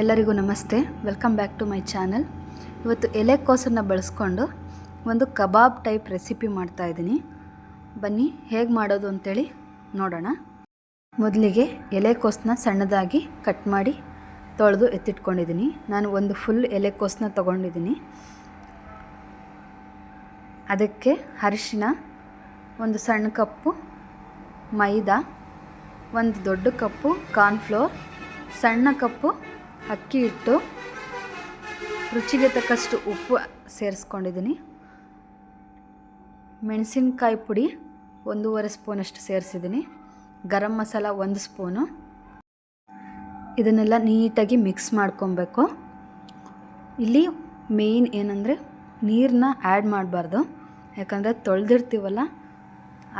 ಎಲ್ಲರಿಗೂ ನಮಸ್ತೆ. Welcome back to my channel ಇವತ್ತು ಎಲೆಕೋಸನ್ನು ಬಳಸ್ಕೊಂಡು ಒಂದು ಕಬಾಬ್ ಟೈಪ್ ರೆಸಿಪಿ ಮಾಡ್ತಾ ಇದ್ದೀನಿ. ಬನ್ನಿ, ಹೇಗೆ ಮಾಡೋದು ಅಂತೇಳಿ ನೋಡೋಣ. ಮೊದಲಿಗೆ ಎಲೆಕೋಸನ್ನ ಸಣ್ಣದಾಗಿ ಕಟ್ ಮಾಡಿ ತೊಳೆದು ಎತ್ತಿಟ್ಕೊಂಡಿದ್ದೀನಿ. ನಾನು ಒಂದು ಫುಲ್ ಎಲೆಕೋಸನ್ನ ತೊಗೊಂಡಿದ್ದೀನಿ. ಅದಕ್ಕೆ ಅರಿಶಿನ, ಒಂದು ಸಣ್ಣ ಕಪ್ಪು ಮೈದಾ, ಒಂದು ದೊಡ್ಡ ಕಪ್ಪು ಕಾರ್ನ್ಫ್ಲೋರ್ ಸಣ್ಣ ಕಪ್ಪು ಅಕ್ಕಿ ಹಿಟ್ಟು, ರುಚಿಗೆ ತಕ್ಕಷ್ಟು ಉಪ್ಪು ಸೇರಿಸ್ಕೊಂಡಿದ್ದೀನಿ. ಮೆಣಸಿನ್ಕಾಯಿ ಪುಡಿ ಒಂದೂವರೆ ಸ್ಪೂನಷ್ಟು ಸೇರಿಸಿದ್ದೀನಿ. ಗರಂ ಮಸಾಲ ಒಂದು ಸ್ಪೂನು. ಇದನ್ನೆಲ್ಲ ನೀಟಾಗಿ ಮಿಕ್ಸ್ ಮಾಡ್ಕೊಬೇಕು. ಇಲ್ಲಿ ಮೇಯ್ನ್ ಏನಂದರೆ ನೀರನ್ನ ಆ್ಯಡ್ ಮಾಡಬಾರ್ದು. ಯಾಕಂದರೆ ತೊಳೆದಿರ್ತೀವಲ್ಲ,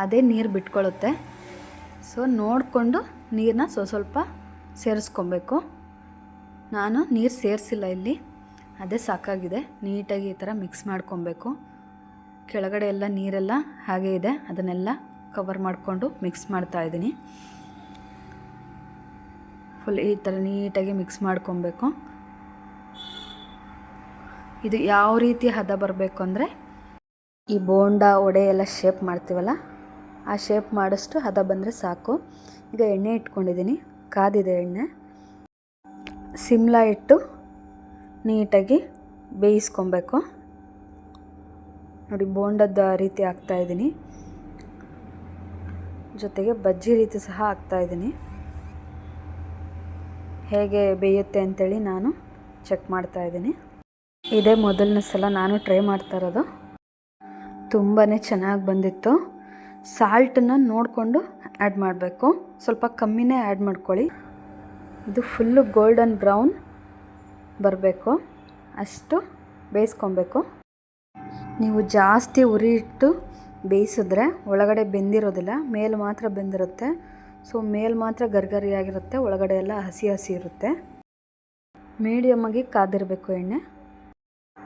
ಅದೇ ನೀರು ಬಿಟ್ಕೊಳ್ಳುತ್ತೆ ಸೊ ನೋಡಿಕೊಂಡು ನೀರನ್ನ ಸ್ವಸ್ವಲ್ಪ ಸೇರಿಸ್ಕೊಬೇಕು. ನಾನು ನೀರು ಸೇರಿಸಿಲ್ಲ ಇಲ್ಲಿ. ಅದೇ ಸಾಕಾಗಿದೆ. ನೀಟಾಗಿ ಈ ಥರ ಮಿಕ್ಸ್ ಮಾಡ್ಕೊಬೇಕು. ಕೆಳಗಡೆ ಎಲ್ಲ ನೀರೆಲ್ಲ ಹಾಗೆ ಇದೆ. ಅದನ್ನೆಲ್ಲ ಕವರ್ ಮಾಡಿಕೊಂಡು ಮಿಕ್ಸ್ ಮಾಡ್ತಾ ಇದ್ದೀನಿ. ಫುಲ್ ಈ ಥರ ನೀಟಾಗಿ ಮಿಕ್ಸ್ ಮಾಡ್ಕೊಬೇಕು. ಇದು ಯಾವ ರೀತಿ ಹದ ಬರಬೇಕು ಅಂದರೆ ಈ ಬೋಂಡ, ಒಡೆ ಎಲ್ಲ ಶೇಪ್ ಮಾಡ್ತೀವಲ್ಲ, ಆ ಶೇಪ್ ಮಾಡಿಸ್ಟು ಹದ ಬಂದರೆ ಸಾಕು. ಈಗ ಎಣ್ಣೆ ಇಟ್ಕೊಂಡಿದ್ದೀನಿ. ಕಾದಿದೆ ಎಣ್ಣೆ. ಸಿಮ್ಲಾ ಇಟ್ಟು ನೀಟಾಗಿ ಬೇಯಿಸ್ಕೊಬೇಕು. ನೋಡಿ, ಬೋಂಡದ ರೀತಿ ಹಾಕ್ತಾಯಿದ್ದೀನಿ ಜೊತೆಗೆ ಬಜ್ಜಿ ರೀತಿ ಸಹ ಹಾಕ್ತಾಯಿದ್ದೀನಿ ಹೇಗೆ ಬೇಯುತ್ತೆ ಅಂತೇಳಿ ನಾನು ಚೆಕ್ ಮಾಡ್ತಾಯಿದ್ದೀನಿ ಇದೇ ಮೊದಲನೇ ಸಲ ನಾನು ಟ್ರೈ ಮಾಡ್ತಾ ಇರೋದು. ತುಂಬಾ ಚೆನ್ನಾಗಿ ಬಂದಿತ್ತು. ಸಾಲ್ಟನ್ನು ನೋಡಿಕೊಂಡು ಆ್ಯಡ್ ಮಾಡಬೇಕು. ಸ್ವಲ್ಪ ಕಮ್ಮಿನೇ ಆ್ಯಡ್ ಮಾಡ್ಕೊಳ್ಳಿ. ಇದು ಫುಲ್ಲು ಗೋಲ್ಡನ್ ಬ್ರೌನ್ ಬರಬೇಕು. ಅಷ್ಟು ಬೇಯಿಸ್ಕೊಬೇಕು. ನೀವು ಜಾಸ್ತಿ ಉರಿ ಇಟ್ಟು ಬೇಯಿಸಿದ್ರೆ ಒಳಗಡೆ ಬೆಂದಿರೋದಿಲ್ಲ, ಮೇಲೆ ಮಾತ್ರ ಬೆಂದಿರುತ್ತೆ. ಸೊ, ಮೇಲೆ ಮಾತ್ರ ಗರ್ಗರಿಯಾಗಿರುತ್ತೆ, ಒಳಗಡೆ ಎಲ್ಲ ಹಸಿ ಹಸಿ ಇರುತ್ತೆ. ಮೀಡಿಯಮ್ಮಾಗಿ ಕಾದಿರಬೇಕು ಎಣ್ಣೆ.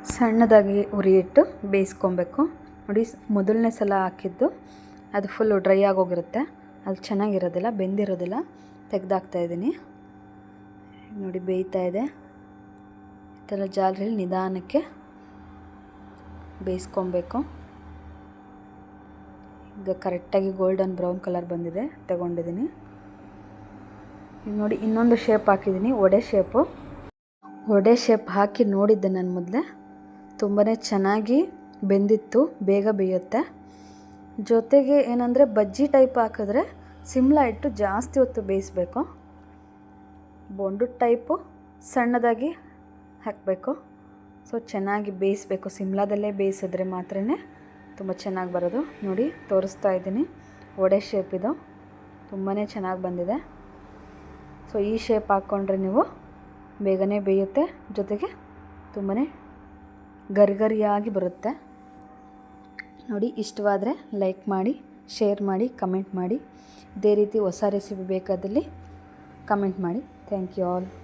ಸಣ್ಣದಾಗಿ ಉರಿ ಇಟ್ಟು ಬೇಯಿಸ್ಕೊಬೇಕು. ನೋಡಿ, ಮೊದಲನೇ ಸಲ ಹಾಕಿದ್ದು ಅದು ಫುಲ್ಲು ಡ್ರೈ ಆಗೋಗಿರುತ್ತೆ. ಅದು ಚೆನ್ನಾಗಿರೋದಿಲ್ಲ, ಬೆಂದಿರೋದಿಲ್ಲ. ತೆಗ್ದಾಕ್ತಾ ಇದ್ದೀನಿ. ನೋಡಿ ಬೇಯ್ತಾ ಇದೆ. ಈ ಥರ ಜಾಲರಿಲಿ ನಿಧಾನಕ್ಕೆ ಬೇಯಿಸ್ಕೊಬೇಕು. ಈಗ ಕರೆಕ್ಟಾಗಿ ಗೋಲ್ಡನ್ ಬ್ರೌನ್ ಕಲರ್ ಬಂದಿದೆ, ತಗೊಂಡಿದ್ದೀನಿ. ಈಗ ನೋಡಿ ಇನ್ನೊಂದು ಶೇಪ್ ಹಾಕಿದ್ದೀನಿ, ಒಡೆ ಶೇಪು. ಒಡೆ ಶೇಪ್ ಹಾಕಿ ನೋಡಿದ್ದೆ ನಾನು ಮೊದಲೇ. ತುಂಬಾ ಚೆನ್ನಾಗಿ ಬೆಂದಿತ್ತು, ಬೇಗ ಬೇಯುತ್ತೆ. ಜೊತೆಗೆ ಏನಂದರೆ ಬಜ್ಜಿ ಟೈಪ್ ಹಾಕಿದ್ರೆ ಸಿಮ್ಲಾ ಇಟ್ಟು ಜಾಸ್ತಿ ಹೊತ್ತು ಬೇಯಿಸ್ಬೇಕು. ಬೊಂಡು ಟೈಪು ಸಣ್ಣದಾಗಿ ಹಾಕಬೇಕು. ಸೊ ಚೆನ್ನಾಗಿ ಬೇಯಿಸ್ಬೇಕು. ಸಿಮ್ಲಾದಲ್ಲೇ ಬೇಯಿಸಿದ್ರೆ ಮಾತ್ರ ತುಂಬ ಚೆನ್ನಾಗಿ ಬರೋದು. ನೋಡಿ, ತೋರಿಸ್ತಾ ಇದ್ದೀನಿ. ಒಡೆ ಶೇಪ್ ಇದು. ತುಂಬಾ ಚೆನ್ನಾಗಿ ಬಂದಿದೆ. ಸೊ ಈ ಶೇಪ್ ಹಾಕ್ಕೊಂಡ್ರೆ ನೀವು ಬೇಗನೆ ಬೇಯುತ್ತೆ. ಜೊತೆಗೆ ತುಂಬಾ ಗರಿಗರಿಯಾಗಿ ಬರುತ್ತೆ. ನೋಡಿ, ಇಷ್ಟವಾದರೆ ಲೈಕ್ ಮಾಡಿ ಶೇರ್ ಮಾಡಿ ಕಮೆಂಟ್ ಮಾಡಿ. ಇದೇ ರೀತಿ ಹೊಸ ರೆಸಿಪಿ ಬೇಕಾದಲ್ಲಿ ಕಮೆಂಟ್ ಮಾಡಿ. Thank you all.